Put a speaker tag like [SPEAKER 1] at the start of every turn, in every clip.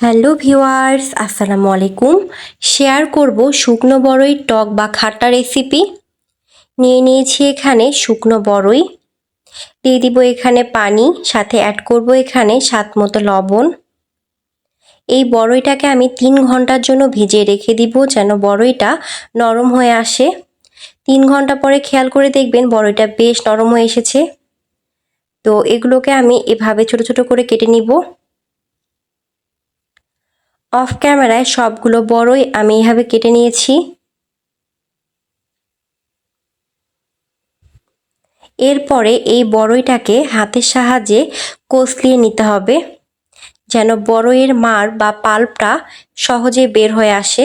[SPEAKER 1] Hello viewers আসসালামু আলাইকুম। Share করব শুকনো বড়ই টক বা খাট্টা রেসিপি নিয়ে নিয়েছি এখানে শুকনো বড়ই দিয়ে দিব এখানে পানি, সাথে অ্যাড করব এখানে স্বাদ মতো লবণ। এই বড়ইটাকে আমি তিন ঘণ্টার জন্য ভিজিয়ে রেখে দিব যেন বড়ইটা নরম হয়ে আসে। তিন ঘণ্টা পরে খেয়াল করে দেখবেন বড়ইটা বেশ নরম হয়ে এসেছে। তো এগুলোকে আমি এভাবে ছোট ছোট করে কেটে নিব। অফ ক্যামেরায় সবগুলো বড়ই আমি এভাবে কেটে নিয়েছি। এরপরে এই বড়ইটাকে হাতের সাহায্যে কষলিয়ে নিতে হবে, যেন বড়ইয়ের মার বা পাল্পটা সহজে বের হয়ে আসে।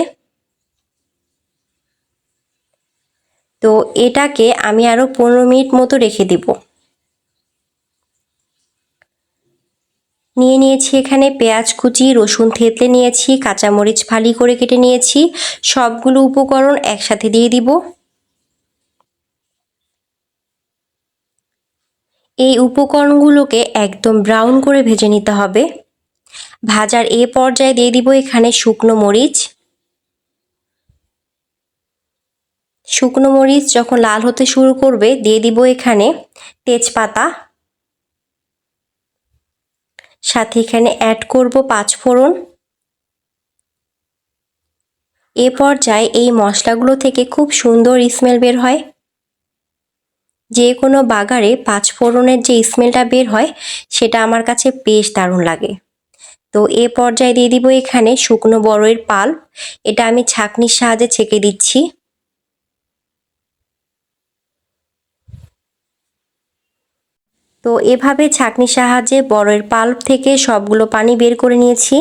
[SPEAKER 1] তো এটাকে আমি আরও পনেরো মিনিট মতো রেখে দেবো। নিয়ে নিয়েছি এখানে পেঁয়াজ কুচি, রসুন থেতলে নিয়েছি, কাঁচামরিচ ফালি করে কেটে নিয়েছি। সবগুলো উপকরণ একসাথে দিয়ে দিব। এই উপকরণগুলোকে একদম ব্রাউন করে ভেজে নিতে হবে। ভাজার এ পর্যায়ে দিয়ে দিব এখানে শুকনো মরিচ। শুকনো মরিচ যখন লাল হতে শুরু করবে, দিয়ে দিব এখানে তেজপাতা। সাথে এখানে অ্যাড করব পাঁচ ফোড়ন। এ পর্যায়ে এই মশলাগুলো থেকে খুব সুন্দর স্মেল বের হয়। যে কোনো বাগারে পাঁচ ফোড়নের যে স্মেলটা বের হয়, সেটা আমার কাছে বেশ দারুণ লাগে। তো এ পর্যায়ে দিয়ে দিব এখানে শুকনো বড়ের পাল। এটা আমি ছাকনির সাহায্যে ছেঁকে দিচ্ছি। তো এভাবে ছাকনির সাহায্যে বড়ের পাল্প থেকে সবগুলো পানি বের করে নিয়েছি।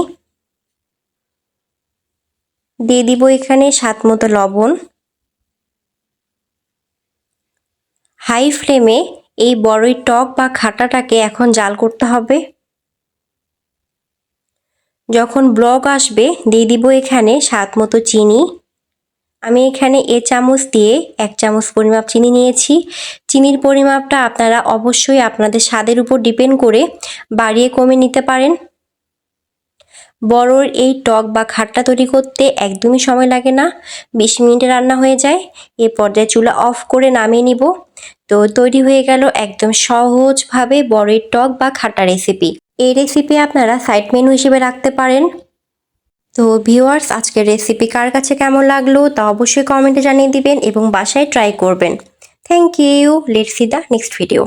[SPEAKER 1] দিয়ে দিব এখানে স্বাদ মতো লবণ। হাই ফ্লেমে এই বড়ই টক বা খাটাটাকে এখন জাল করতে হবে। যখন ব্লক আসবে, দিয়ে দিব এখানে স্বাদ মতো চিনি। আমি এখানে এ চামচ দিয়ে এক চামচ পরিমাপ চিনি নিয়েছি। চিনির পরিমাপটা আপনারা অবশ্যই আপনাদের স্বাদের উপর ডিপেন্ড করে বাড়িয়ে কমে নিতে পারেন। বড়র এই টক বা খাট্টা তৈরি করতে একদমই সময় লাগে না। বিশ মিনিটে রান্না হয়ে যায়। এ পর্যায়ে চুলা অফ করে নামিয়ে নিব। তো তৈরি হয়ে গেল একদম সহজভাবে বড়ের টক বা খাটা রেসিপি এই রেসিপি আপনারা সাইড মেনু হিসেবে রাখতে পারেন। তো ভিউয়ার্স আজকের রেসিপি কার কাছে কেমন লাগল তা অবশ্যই কমেন্টে জানিয়ে দিবেন এবং বাসায় ট্রাই করবেন। Thank you let's see the next video